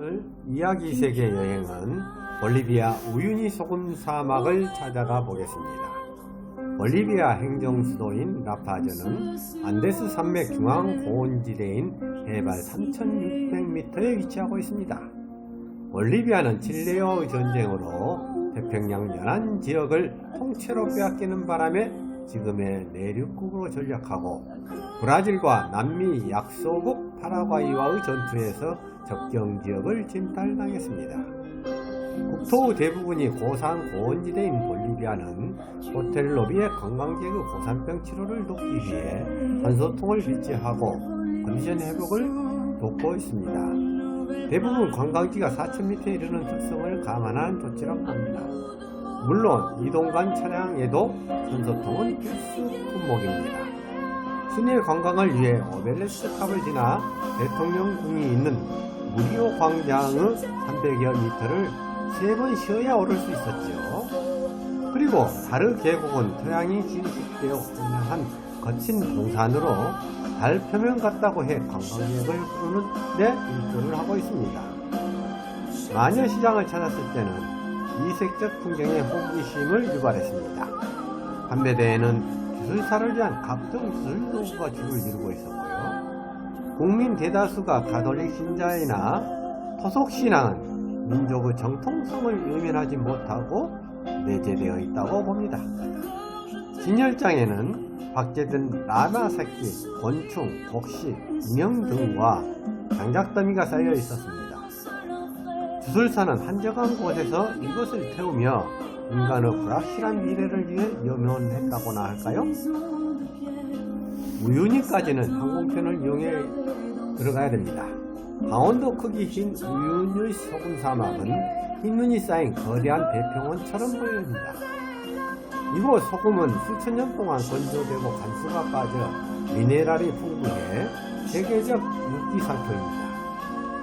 오늘 이야기 세계 여행은 볼리비아 우유니 소금 사막을 찾아가 보겠습니다. 볼리비아 행정 수도인 라파즈는 안데스 산맥 중앙 고원지대인 해발 3,600m에 위치하고 있습니다. 볼리비아는 칠레의 전쟁으로 태평양 연안 지역을 통째로 빼앗기는 바람에 지금의 내륙국으로 전락하고 브라질과 남미 약소국 파라과이와의 전투에서 접경 지역을 침탈당했습니다. 국토 대부분이 고산 고원지대인 볼리비아는 호텔 로비에 관광객의 고산병 치료를 돕기 위해 산소통을 비치하고 컨디션 회복을 돕고 있습니다. 대부분 관광지가 4,000m에 이르는 특성을 감안한 조치라고 합니다. 물론 이동간 차량에도 산소통은 필수 품목입니다. 시내 관광을 위해 오벨레스 탑을 지나 대통령궁이 있는 무리오 광장의 300여 미터를 세 번 쉬어야 오를 수 있었죠. 그리고 다르 계곡은 토양이 진식되어 분명한 거친 동산으로 달 표면 같다고 해 관광객을 부르는 데 일조를 하고 있습니다. 마녀 시장을 찾았을 때는 이색적 풍경에 호기심을 유발했습니다. 판매대에는 기술사를 위한 각종 기술 도구가 줄을 이루고 있었고요. 국민 대다수가 가톨릭 신자이나 토속 신앙은 민족의 정통성을 외면하지 못하고 내재되어 있다고 봅니다. 진열장에는 박제된 라마 새끼, 곤충, 독시, 인형 등과 장작더미가 쌓여 있었습니다. 주술사는 한적한 곳에서 이것을 태우며 인간의 불확실한 미래를 위해 염원했다고나 할까요? 우유니까지는 항공편을 이용해 들어가야 됩니다. 강원도 크기 흰 우유니 소금 사막은 흰눈이 쌓인 거대한 대평원처럼 보입니다. 이곳 소금은 수천 년 동안 건조되고 간수가 빠져 미네랄이 풍부해 세계적 인기 상표입니다.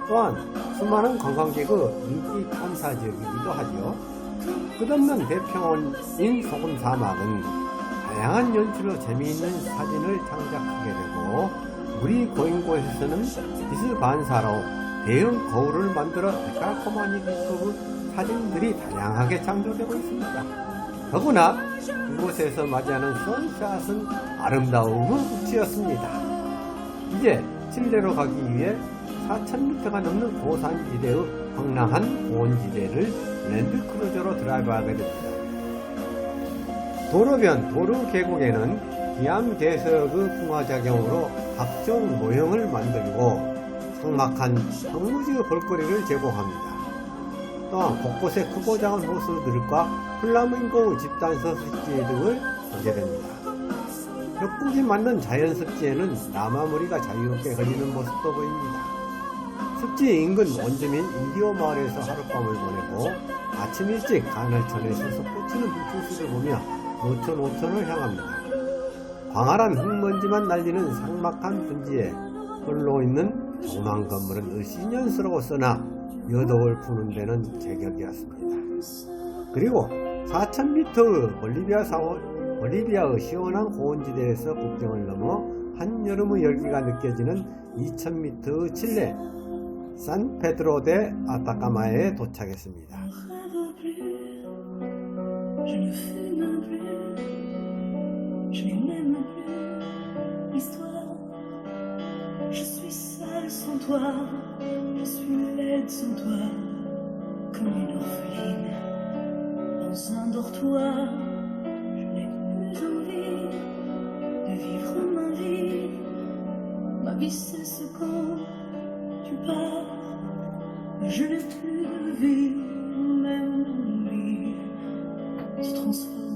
또한 수많은 관광객의 인기 탐사 지역이기도 하죠. 끝없는 대평원인 소금 사막은 다양한 연출로 재미있는 사진을 창작하게 되고 물이 고인 곳에서는 빛을 반사로 대형 거울을 만들어 데칼코마니 기법의 사진들이 다양하게 창조되고 있습니다. 더구나 이곳에서 맞이하는 선샷은 아름다움의 끝이었습니다. 이제 칠레로 가기 위해 4,000m가 넘는 고산지대의 황량한 고원지대를 랜드크루저로 드라이브하게 됩니다. 도로변 도로 계곡에는 기암 대석의 풍화작용으로 각종 모형을 만들고 삭막한 황무지의 볼거리를 제공합니다. 또한 곳곳에 크고 작은 호수들과 플라밍고 집단서 습지 등을 보게 됩니다. 벽국이 만든 자연 습지에는 나마무리가 자유롭게 걸리는 모습도 보입니다. 습지 인근 원주민 인디오 마을에서 하룻밤을 보내고 아침 일찍 간헐천에서 솟구치는 불꽃을 보며 노천 오천을 향합니다. 광활한 흙먼지만 날리는 삭막한 분지에 홀로 있는 조만 건물은 을씨년스러웠으나 여독을 푸는 데는 제격이었습니다. 그리고 4,000m 볼리비아 사원, 볼리비아의 시원한 고원지대에서 국경을 넘어 한여름의 열기가 느껴지는 2,000m 칠레 산 페드로 데 아타카마에 도착했습니다. Sans toi, je suis laide sans toi, comme une orpheline dans un dortoir. Je n'ai plus envie de vivre ma vie. Ma vie cesse quand tu pars. Je n'ai plus de vie, même l'ennui se transforme en quai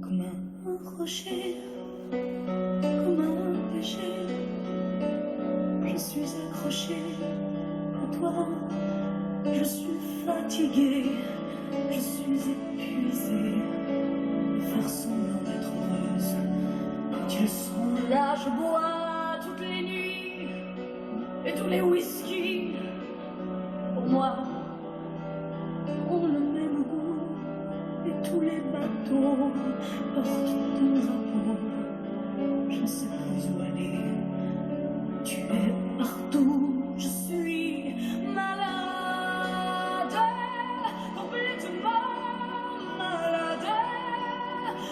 Comme un rocher, comme un péché, je suis accroché à toi. Je suis fatigué, je suis épuisé. Faire semblant d'être heureuse quand ils sont là, je bois toutes les nuits et tous les whisky pour moi. Tous les bateaux portent ton drapeau. Je ne sais plus où aller. Tu es partout, je suis malade, complètement malade.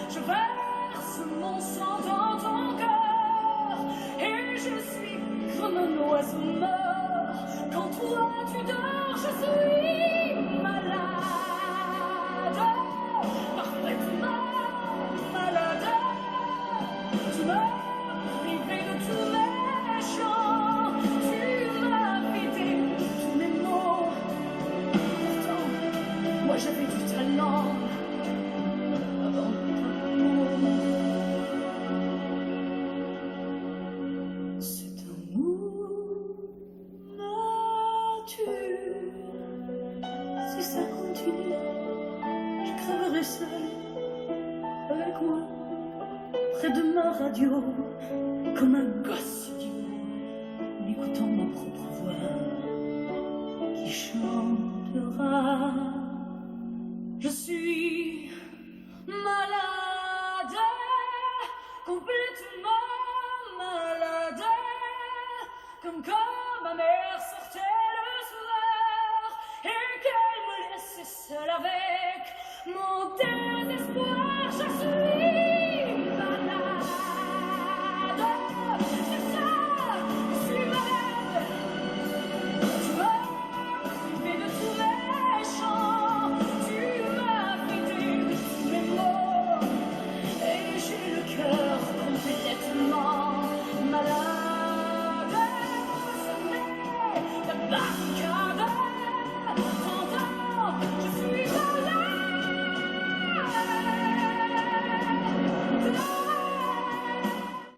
Je verse mon sang dans ton cœur et je suis comme un oiseau mort. Quand toi tu dors, je suis de ma radio, comme un gosse en écoutant ma propre voix qui chantera. Je suis malade, complètement malade, comme quand ma mère sortait le soir et qu'elle me laissait seule avec mon désespoir. Je suis